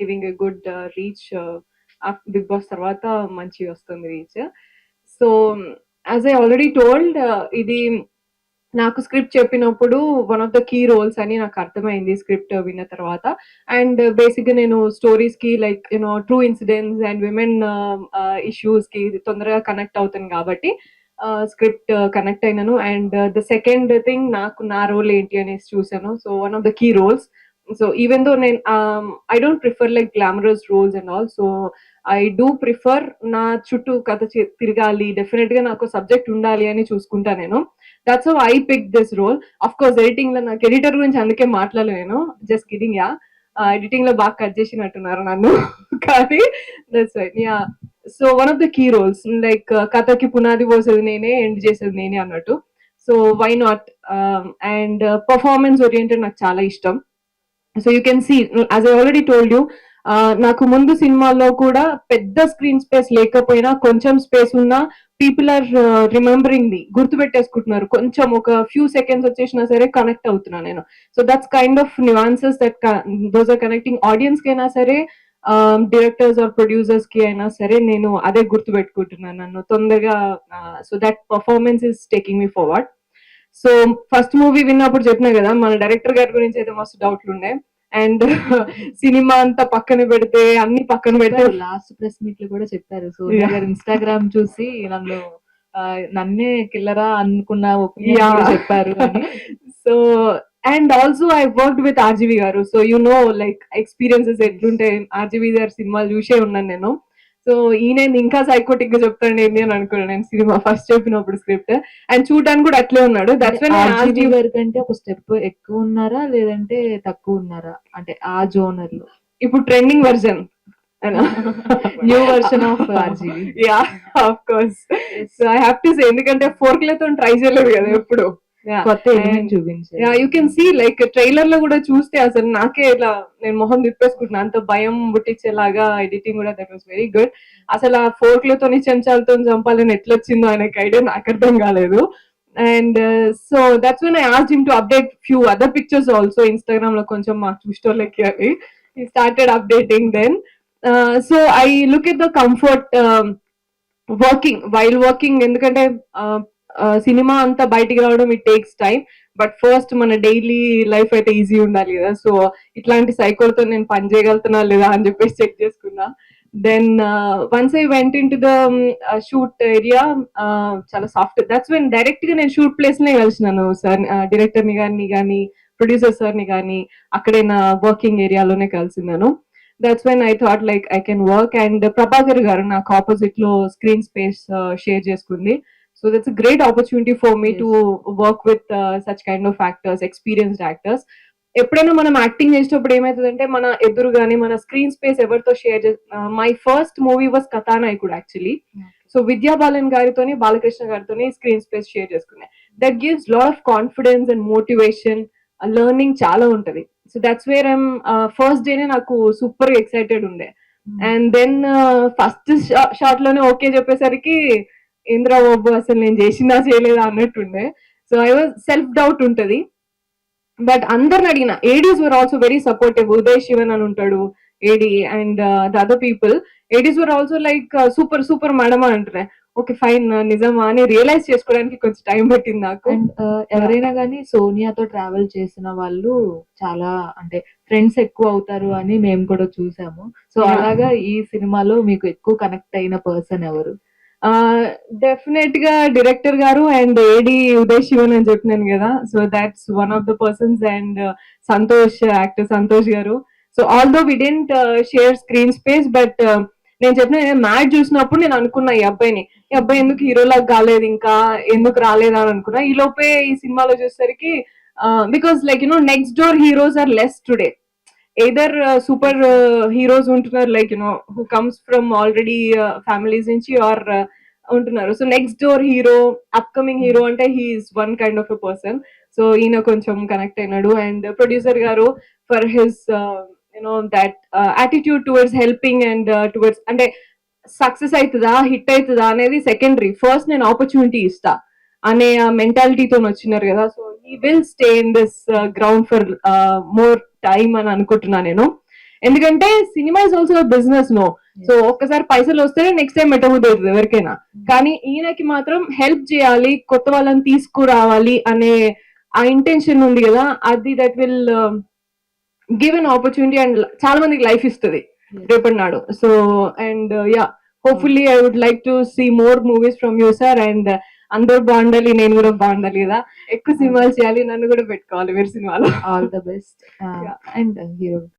Giving a good reach Bigg Boss తర్వాత మంచి వస్తుంది reach so as I already told ఇది నాకు స్క్రిప్ట్ చెప్పినప్పుడు one of the key roles అని నాకు అర్థమైంది స్క్రిప్ట్ విన్న తర్వాత. అండ్ బేసిక్గా నేను స్టోరీస్కి like you know true incidents and women ఇష్యూస్కి తొందరగా కనెక్ట్ అవుతాను కాబట్టి స్క్రిప్ట్ కనెక్ట్ అయినాను. అండ్ ద సెకండ్ థింగ్ నాకు నా రోల్ ఏంటి అనేసి చూసాను so one of the key roles so even though నేను I don't prefer like glamorous roles and all so I do prefer నా చుట్టూ కథ తిరగాలి డెఫినెట్గా నాకు సబ్జెక్ట్ ఉండాలి అని చూసుకుంటా నేను. That's how I pick this role of course ఎడిటింగ్లో నాకు ఎడిటర్ గురించి అందుకే మాట్లాడలేదు నేను. జస్ట్ కిడింగ్ యా ఎడిటింగ్లో బాగా కట్ చేసినట్టున్నారు నన్ను. కానీ that's right yeah so one of the key roles like కథకి పునాది పోసేది నేనే ఎండ్ చేసేది నేనే అన్నట్టు. So why not and performance oriented నాకు చాలా ఇష్టం. So you can see as I already told you నాకు ముందు సినిమాల్లో కూడా పెద్ద స్క్రీన్ స్పేస్ లేకపోయినా కొంచెం స్పేస్ ఉన్నా పీపుల్ ఆర్ రిమెంబరింగ్ని గుర్తు పెట్టేసుకుంటున్నారు కొంచెం ఒక ఫ్యూ సెకండ్స్ వచ్చేసినా సరే కనెక్ట్ అవుతున్నా నేను. So that's kind of nuances that those are connecting ఆడియన్స్కి అయినా సరే డైరెక్టర్స్ ఆర్ ప్రొడ్యూసర్స్కి అయినా సరే నేను అదే గుర్తు పెట్టుకుంటున్నాను నన్ను తొందరగా so that performance is taking me forward so first movie విన్నప్పుడు చెప్పినా కదా మన డైరెక్టర్ గారి గురించి అయితే మస్తు డౌట్లు ఉన్నాయి అండ్ సినిమా అంతా పక్కన పెడితే అన్ని పక్కన పెడితే లాస్ట్ ప్రెస్ మీట్లో కూడా చెప్పారు. Yeah. గారు ఇన్స్టాగ్రామ్ చూసి నన్ను నన్నే కిల్లరా అనుకున్న ఒపీనియన్. చెప్పారు so and also I work with RGV గారు. So you know like experiences ఎట్లుంటాయి? ఆర్జీవి గారి సినిమాలు చూసే ఉన్నాను నేను. సో ఈయన ఇంకా సైకోటిక్గా చెప్తాడు ఏంటి అని అనుకున్నాను నేను సినిమా ఫస్ట్ చెప్పినప్పుడు స్క్రిప్ట్ అండ్ చూడడానికి కూడా అట్లే ఉన్నాడు. దట్స్ కంటే ఒక స్టెప్ ఎక్కువ ఉన్నారా? లేదంటే తక్కువ ఉన్నారా? అంటే ఆ జోనర్లో. ఇప్పుడు trending version new version of RGV ya of course so I have to say ఎందుకంటే ఫోర్క్లతో ట్రై చేయలేదు కదా ఎప్పుడు. కొత్త And- ఎలిమెంట్ చూపించారు యా కెన్ సీ లైక్ ట్రైలర్లో కూడా చూస్తే అసలు నాకే ఇట్లా నేను మొహం తిప్పేసుకుంటున్నా. అంత భయం పుట్టించేలాగా ఎడిటింగ్ కూడా దట్ వాస్ వెరీ గుడ్ అసలు ఆ ఫోర్క్లతో చెంచాలతో చంపాలని ఎట్లా వచ్చిందో ఆయనకి ఐడియా నాకు అర్థం కాలేదు. And so that's when I ask him to update few other pictures also ఇన్స్టాగ్రామ్లో కొంచెం మాకు చూసేటోళ్ళకి అని started updating then so I look at the comfort working while working ఎందుకంటే సినిమా అంతా బయటికి రావడం it takes time but first మన డైలీ లైఫ్ అయితే ఈజీ ఉండాలి కదా. సో ఇట్లాంటి సైకోలతో నేను పని చేయగలుగుతున్నా లేదా అని చెప్పేసి చెక్ చేసుకున్నా. Then once I went into the shoot area చాలా సాఫ్ట్ దట్స్ వెన్ డైరెక్ట్గా నేను షూట్ ప్లేస్ నే కలిసినాను సార్ డైరెక్టర్ని కానీ కానీ ప్రొడ్యూసర్ సార్ని కానీ అక్కడే నా వర్కింగ్ ఏరియాలోనే కలిసినాను. That's when I thought like I can work and Prabhakar garu నాకు ఆపోజిట్లో స్క్రీన్ స్పేస్ షేర్ చేసుకుంది. So that's a great opportunity for me Yes. To work with such kind of actors experienced actors ఎప్పుడైనా మనం acting చేసేటప్పుడు ఏమవుతుందంటే మన ఎదురు కానీ మన స్క్రీన్ స్పేస్ ఎవరితో share my first movie was Kathanayakudu actually so Vidya Balan గారితోని Balakrishna గారితోని స్క్రీన్ స్పేస్ షేర్ చేసుకున్నాయి that gives lot of confidence and motivation learning చాలా ఉంటది. So that's where I'm first డేనే నాకు సూపర్ ఎక్సైటెడ్ ఉండే. అండ్ దెన్ ఫస్ట్ షాట్లోనే okay చెప్పేసరికి ఇంద్రా బాబు అసలు నేను చేసిందా చేయలేదా అన్నట్టుండే. So I was self doubt ఉంటది. బట్ అందరిని అడిగిన ADs were also very supportive Uday Shivan అని ఉంటాడు AD and the other people ADs were also like super super madam అని అంటున్నాయి ఓకే ఫైన్ నిజమా? అని రియలైజ్ చేసుకోవడానికి కొంచెం టైం పట్టింది నాకు. అండ్ ఎవరైనా కానీ సోనియాతో ట్రావెల్ చేసిన వాళ్ళు చాలా అంటే ఫ్రెండ్స్ ఎక్కువ అవుతారు అని మేము కూడా చూసాము. సో. అలాగా ఈ సినిమాలో మీకు ఎక్కువ కనెక్ట్ అయిన పర్సన్ ఎవరు? డెఫినెట్గా డైరెక్టర్ గారు అండ్ ఏడి ఉదయ్ శివన్ అని చెప్పినాను కదా. So that's one of the persons and Santosh actor Santosh garu. So although we didn't share screen space but నేను చెప్పిన మ్యాచ్ చూసినప్పుడు నేను అనుకున్నా ఈ అబ్బాయిని. ఈ అబ్బాయి ఎందుకు హీరోలాగా కాలేదు ఇంకా ఎందుకు రాలేదు అని అనుకున్నా. ఈ లోపే ఈ సినిమాలో చూసేసరికి because like you know next door heroes are less today either super heroes ఉంటున్నారు like you know who comes from already families నుంచి ఆర్ ఉంటున్నారు. So next door hero upcoming hero అంటే he's one kind of a person so ఈయన కొంచెం connect అయినాడు. And producer garu for his you know that attitude towards helping and towards అంటే success అవుతుందా hit అవుతుందా అనేది సెకండరీ ఫస్ట్ నేను opportunity ఇస్తా అనే మెంటాలిటీతో వచ్చినారు కదా. So he will stay in this ground for more time అని అనుకుంటున్నా నేను. ఎందుకంటే cinema is also business no so ఒక్కసారి పైసలు వస్తే నెక్స్ట్ టైం పెట్టబుద్ధి అవుతుంది ఎవరికైనా. కానీ ఈయనకి మాత్రం హెల్ప్ చేయాలి కొత్త వాళ్ళని తీసుకురావాలి అనే ఆ ఇంటెన్షన్ ఉంది కదా అది that will give an opportunity and చాలా మందికి లైఫ్ ఇస్తుంది రేపటి నాడు. So and ya hopefully I would like to see more movies from you sir and అందరూ బాగుండాలి నేను కూడా బాగుండాలి కదా. ఎక్కువ సినిమాలు చేయాలి నన్ను కూడా పెట్టుకోవాలి మీరు సినిమాలో. All the best. And hero